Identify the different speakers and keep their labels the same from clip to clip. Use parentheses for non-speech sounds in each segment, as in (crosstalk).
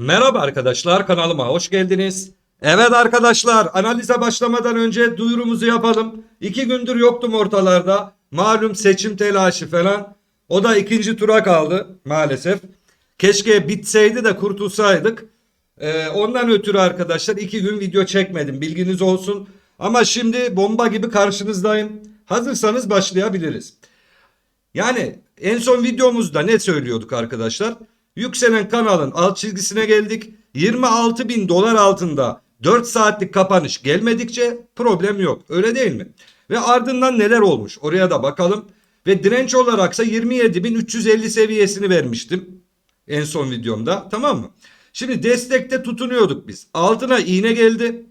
Speaker 1: Merhaba arkadaşlar kanalıma hoş geldiniz. Evet arkadaşlar analize başlamadan önce duyurumuzu yapalım. İki gündür yoktum ortalarda. Malum seçim telaşı falan. O da ikinci tura kaldı maalesef. Keşke bitseydi de kurtulsaydık. Ee, ondan ötürü arkadaşlar iki gün video çekmedim bilginiz olsun. Ama şimdi bomba gibi karşınızdayım. Hazırsanız başlayabiliriz. Yani en son videomuzda ne söylüyorduk arkadaşlar? Yükselen kanalın alt çizgisine geldik. 26 bin dolar altında 4 saatlik kapanış gelmedikçe problem yok. Öyle değil mi? Ve ardından neler olmuş? Oraya da bakalım. Ve direnç olaraksa 27.350 seviyesini vermiştim. En son videomda. Tamam mı? Şimdi destekte tutunuyorduk biz. Altına iğne geldi.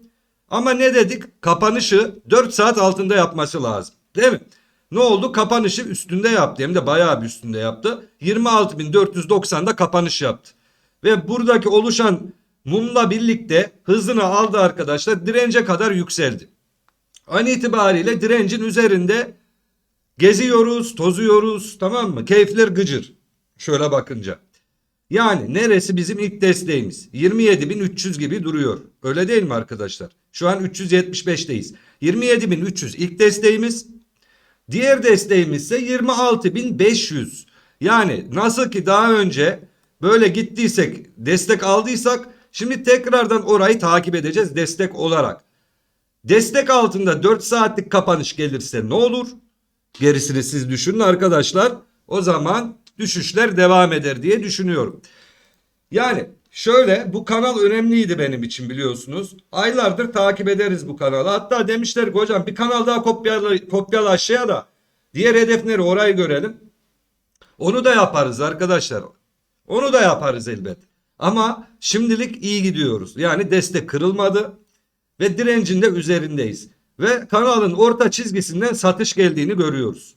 Speaker 1: Ama ne dedik? Kapanışı 4 saat altında yapması lazım. Değil mi? Ne oldu? Kapanışı üstünde yaptı. Hem de bayağı bir üstünde yaptı. 26.490'da kapanış yaptı. Ve buradaki oluşan mumla birlikte hızını aldı arkadaşlar. Dirence kadar yükseldi. An itibariyle direncin üzerinde geziyoruz, tozuyoruz. Tamam mı? Keyifler gıcır. Şöyle bakınca. Yani neresi bizim ilk desteğimiz? 27.300 gibi duruyor. Öyle değil mi arkadaşlar? Şu an 375'teyiz. 27.300 ilk desteğimiz. Diğer desteğimiz ise 26.500. Yani nasıl ki daha önce böyle gittiysek, destek aldıysak şimdi tekrardan orayı takip edeceğiz destek olarak. Destek altında 4 saatlik kapanış gelirse ne olur? Gerisini siz düşünün arkadaşlar. O zaman düşüşler devam eder diye düşünüyorum. Yani şöyle bu kanal önemliydi benim için biliyorsunuz. Aylardır takip ederiz bu kanalı. Hatta demişler ki hocam bir kanal daha kopyala, kopyala aşağıya da diğer hedefleri orayı görelim. Onu da yaparız arkadaşlar. Onu da yaparız elbet. Ama şimdilik iyi gidiyoruz. Yani destek kırılmadı ve direncin de üzerindeyiz. Ve kanalın orta çizgisinden satış geldiğini görüyoruz.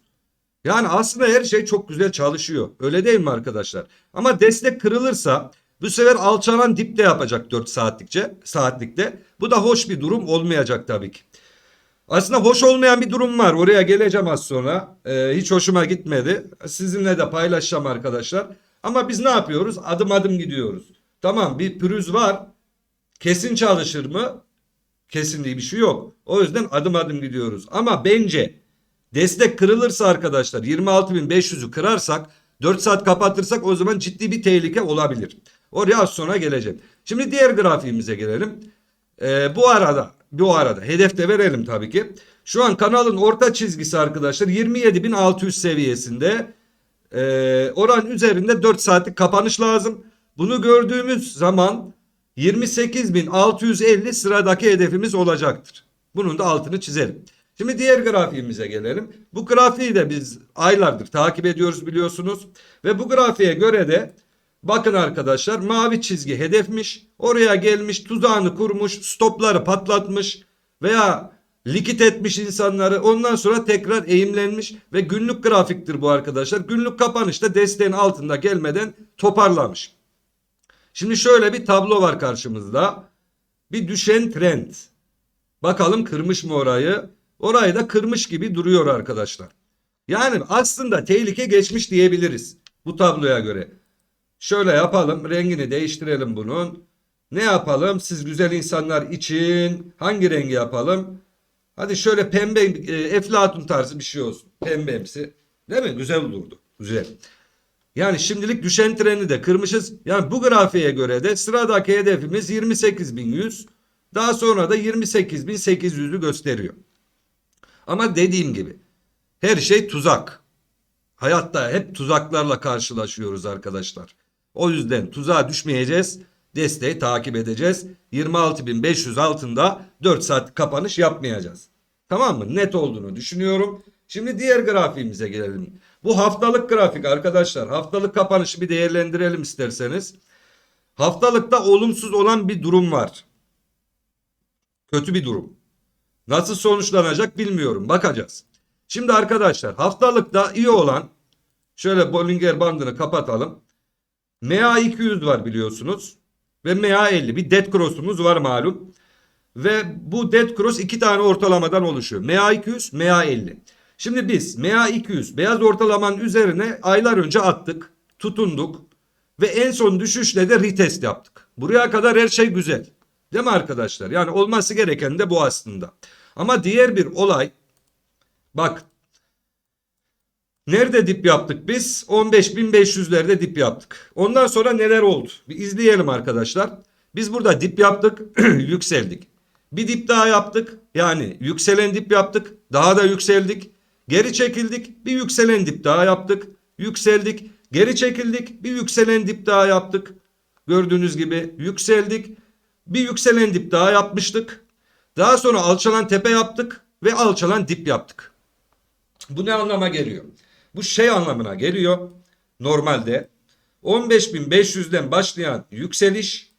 Speaker 1: Yani aslında her şey çok güzel çalışıyor. Öyle değil mi arkadaşlar? Ama destek kırılırsa bu sefer alçalan dipte yapacak 4 saatlikçe, saatlikte. Bu da hoş bir durum olmayacak tabii ki. Aslında hoş olmayan bir durum var. Oraya geleceğim az sonra. Ee, hiç hoşuma gitmedi. Sizinle de paylaşacağım arkadaşlar. Ama biz ne yapıyoruz? Adım adım gidiyoruz. Tamam bir pürüz var. Kesin çalışır mı? Kesinliği bir şey yok. O yüzden adım adım gidiyoruz. Ama bence destek kırılırsa arkadaşlar 26.500'ü kırarsak 4 saat kapatırsak o zaman ciddi bir tehlike olabilir. Oraya az sonra geleceğim. Şimdi diğer grafiğimize gelelim. Ee, bu arada bu arada hedef de verelim tabii ki. Şu an kanalın orta çizgisi arkadaşlar 27.600 seviyesinde. Ee, oran üzerinde 4 saatlik kapanış lazım. Bunu gördüğümüz zaman 28.650 sıradaki hedefimiz olacaktır. Bunun da altını çizelim. Şimdi diğer grafiğimize gelelim. Bu grafiği de biz aylardır takip ediyoruz biliyorsunuz. Ve bu grafiğe göre de bakın arkadaşlar mavi çizgi hedefmiş. Oraya gelmiş tuzağını kurmuş stopları patlatmış veya likit etmiş insanları ondan sonra tekrar eğimlenmiş ve günlük grafiktir bu arkadaşlar. Günlük kapanışta desteğin altında gelmeden toparlamış. Şimdi şöyle bir tablo var karşımızda. Bir düşen trend. Bakalım kırmış mı orayı? Orayı da kırmış gibi duruyor arkadaşlar. Yani aslında tehlike geçmiş diyebiliriz bu tabloya göre. Şöyle yapalım rengini değiştirelim bunun. Ne yapalım siz güzel insanlar için hangi rengi yapalım? Hadi şöyle pembe e, eflatun tarzı bir şey olsun. Pembemsi. Değil mi? Güzel olurdu. Güzel. Yani şimdilik düşen treni de kırmışız. Yani bu grafiğe göre de sıradaki hedefimiz 28.100. Daha sonra da 28.800'ü gösteriyor. Ama dediğim gibi her şey tuzak. Hayatta hep tuzaklarla karşılaşıyoruz arkadaşlar. O yüzden tuzağa düşmeyeceğiz. Desteği takip edeceğiz. 26.500 altında 4 saat kapanış yapmayacağız. Tamam mı? Net olduğunu düşünüyorum. Şimdi diğer grafiğimize gelelim. Bu haftalık grafik arkadaşlar. Haftalık kapanışı bir değerlendirelim isterseniz. Haftalıkta olumsuz olan bir durum var. Kötü bir durum. Nasıl sonuçlanacak bilmiyorum. Bakacağız. Şimdi arkadaşlar haftalıkta iyi olan şöyle Bollinger bandını kapatalım. MA200 var biliyorsunuz. Ve MA50 bir dead cross'umuz var malum. Ve bu dead cross iki tane ortalamadan oluşuyor. MA200, MA50. Şimdi biz MA200 beyaz ortalamanın üzerine aylar önce attık. Tutunduk. Ve en son düşüşle de retest yaptık. Buraya kadar her şey güzel. Değil mi arkadaşlar? Yani olması gereken de bu aslında. Ama diğer bir olay bak Nerede dip yaptık biz? 15.500'lerde dip yaptık. Ondan sonra neler oldu? Bir izleyelim arkadaşlar. Biz burada dip yaptık, (clears throat) yükseldik. Bir dip daha yaptık. Yani yükselen dip yaptık, daha da yükseldik. Geri çekildik, bir yükselen dip daha yaptık. Yükseldik, geri çekildik, bir yükselen dip daha yaptık. Gördüğünüz gibi yükseldik. Bir yükselen dip daha yapmıştık. Daha sonra alçalan tepe yaptık ve alçalan dip yaptık. Bu ne anlama geliyor? Bu şey anlamına geliyor. Normalde 15.500'den başlayan yükseliş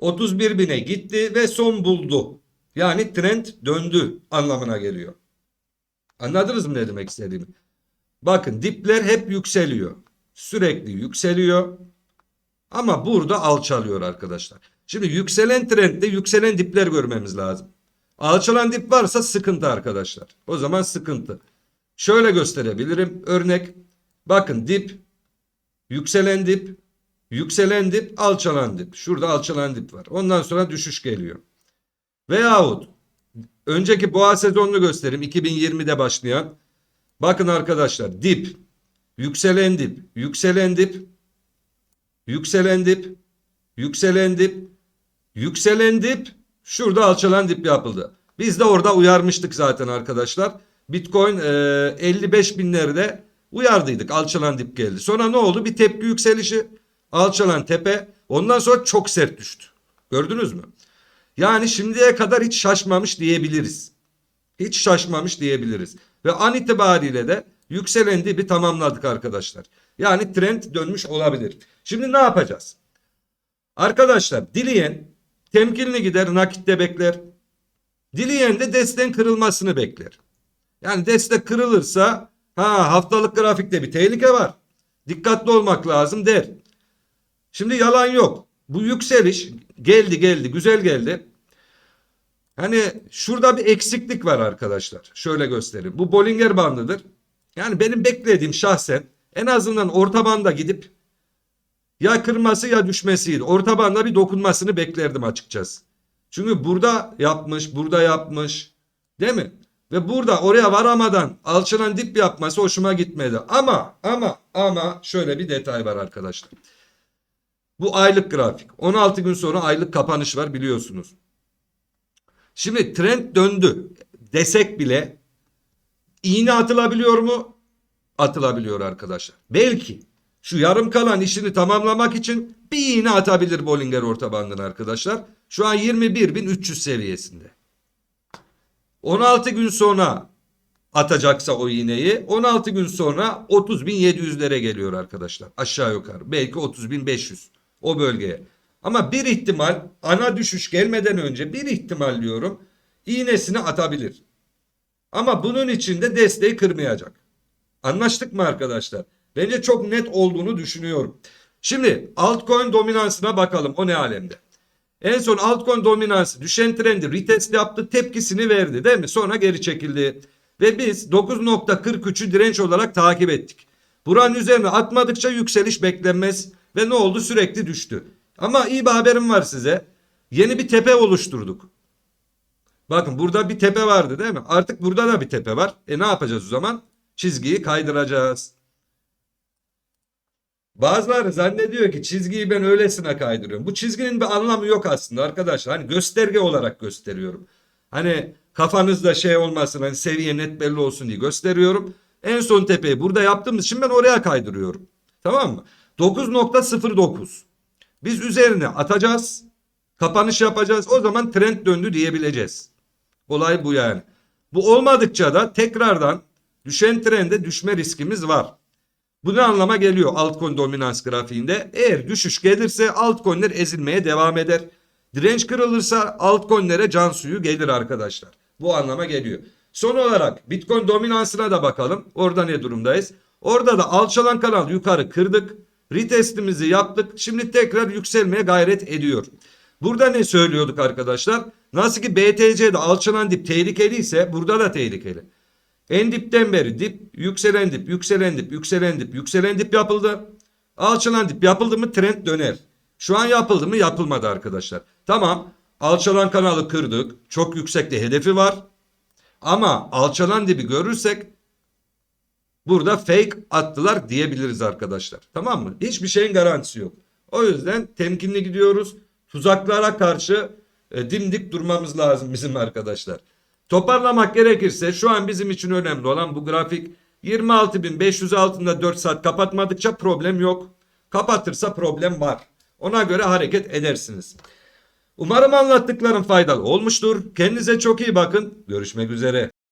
Speaker 1: 31.000'e gitti ve son buldu. Yani trend döndü anlamına geliyor. Anladınız mı ne demek istediğimi? Bakın dipler hep yükseliyor. Sürekli yükseliyor. Ama burada alçalıyor arkadaşlar. Şimdi yükselen trendde yükselen dipler görmemiz lazım. Alçalan dip varsa sıkıntı arkadaşlar. O zaman sıkıntı. Şöyle gösterebilirim. Örnek. Bakın dip, yükselen dip, yükselen dip, alçalan dip. Şurada alçalan dip var. Ondan sonra düşüş geliyor. Veyahut önceki boğa sezonunu göstereyim. 2020'de başlayan. Bakın arkadaşlar dip, yükselen dip, yükselen dip, yükselen dip, yükselen dip, yükselen dip, şurada alçalan dip yapıldı. Biz de orada uyarmıştık zaten arkadaşlar. Bitcoin e, 55 binlerde uyardıydık alçalan dip geldi. Sonra ne oldu? Bir tepki yükselişi alçalan tepe ondan sonra çok sert düştü. Gördünüz mü? Yani şimdiye kadar hiç şaşmamış diyebiliriz. Hiç şaşmamış diyebiliriz. Ve an itibariyle de yükselen dibi tamamladık arkadaşlar. Yani trend dönmüş olabilir. Şimdi ne yapacağız? Arkadaşlar dileyen temkinli gider nakitte bekler. Dileyen de destek kırılmasını bekler. Yani destek kırılırsa ha haftalık grafikte bir tehlike var. Dikkatli olmak lazım der. Şimdi yalan yok. Bu yükseliş geldi geldi güzel geldi. Hani şurada bir eksiklik var arkadaşlar. Şöyle göstereyim. Bu Bollinger bandıdır. Yani benim beklediğim şahsen en azından orta banda gidip ya kırması ya düşmesiydi. Orta banda bir dokunmasını beklerdim açıkçası. Çünkü burada yapmış, burada yapmış. Değil mi? Ve burada oraya varamadan alçalan dip yapması hoşuma gitmedi. Ama ama ama şöyle bir detay var arkadaşlar. Bu aylık grafik. 16 gün sonra aylık kapanış var biliyorsunuz. Şimdi trend döndü desek bile iğne atılabiliyor mu? Atılabiliyor arkadaşlar. Belki şu yarım kalan işini tamamlamak için bir iğne atabilir Bollinger orta bandına arkadaşlar. Şu an 21.300 seviyesinde. 16 gün sonra atacaksa o iğneyi 16 gün sonra 30.700'lere geliyor arkadaşlar. Aşağı yukarı. Belki 30.500 o bölgeye. Ama bir ihtimal ana düşüş gelmeden önce bir ihtimal diyorum iğnesini atabilir. Ama bunun için de desteği kırmayacak. Anlaştık mı arkadaşlar? Bence çok net olduğunu düşünüyorum. Şimdi altcoin dominansına bakalım o ne alemde. En son altcoin dominansı düşen trendi retest yaptı tepkisini verdi değil mi? Sonra geri çekildi. Ve biz 9.43'ü direnç olarak takip ettik. Buranın üzerine atmadıkça yükseliş beklenmez ve ne oldu sürekli düştü. Ama iyi bir haberim var size. Yeni bir tepe oluşturduk. Bakın burada bir tepe vardı değil mi? Artık burada da bir tepe var. E ne yapacağız o zaman? Çizgiyi kaydıracağız. Bazıları zannediyor ki çizgiyi ben öylesine kaydırıyorum. Bu çizginin bir anlamı yok aslında arkadaşlar. Hani gösterge olarak gösteriyorum. Hani kafanızda şey olmasın hani seviye net belli olsun diye gösteriyorum. En son tepeyi burada yaptığımız için ben oraya kaydırıyorum. Tamam mı? 9.09. Biz üzerine atacağız. Kapanış yapacağız. O zaman trend döndü diyebileceğiz. Olay bu yani. Bu olmadıkça da tekrardan düşen trende düşme riskimiz var. Bu ne anlama geliyor altcoin dominans grafiğinde? Eğer düşüş gelirse altcoin'ler ezilmeye devam eder. Direnç kırılırsa altcoin'lere can suyu gelir arkadaşlar. Bu anlama geliyor. Son olarak Bitcoin dominansına da bakalım. Orada ne durumdayız? Orada da alçalan kanal yukarı kırdık. Retestimizi yaptık. Şimdi tekrar yükselmeye gayret ediyor. Burada ne söylüyorduk arkadaşlar? Nasıl ki BTC'de alçalan dip tehlikeli ise burada da tehlikeli. En dipten beri dip, yükselen dip, yükselen dip, yükselen dip, yükselen dip yapıldı. Alçalan dip yapıldı mı trend döner. Şu an yapıldı mı yapılmadı arkadaşlar. Tamam alçalan kanalı kırdık. Çok yüksekte hedefi var. Ama alçalan dibi görürsek burada fake attılar diyebiliriz arkadaşlar. Tamam mı? Hiçbir şeyin garantisi yok. O yüzden temkinli gidiyoruz. Tuzaklara karşı e, dimdik durmamız lazım bizim arkadaşlar. Toparlamak gerekirse şu an bizim için önemli olan bu grafik 26.500 altında 4 saat kapatmadıkça problem yok. Kapatırsa problem var. Ona göre hareket edersiniz. Umarım anlattıklarım faydalı olmuştur. Kendinize çok iyi bakın. Görüşmek üzere.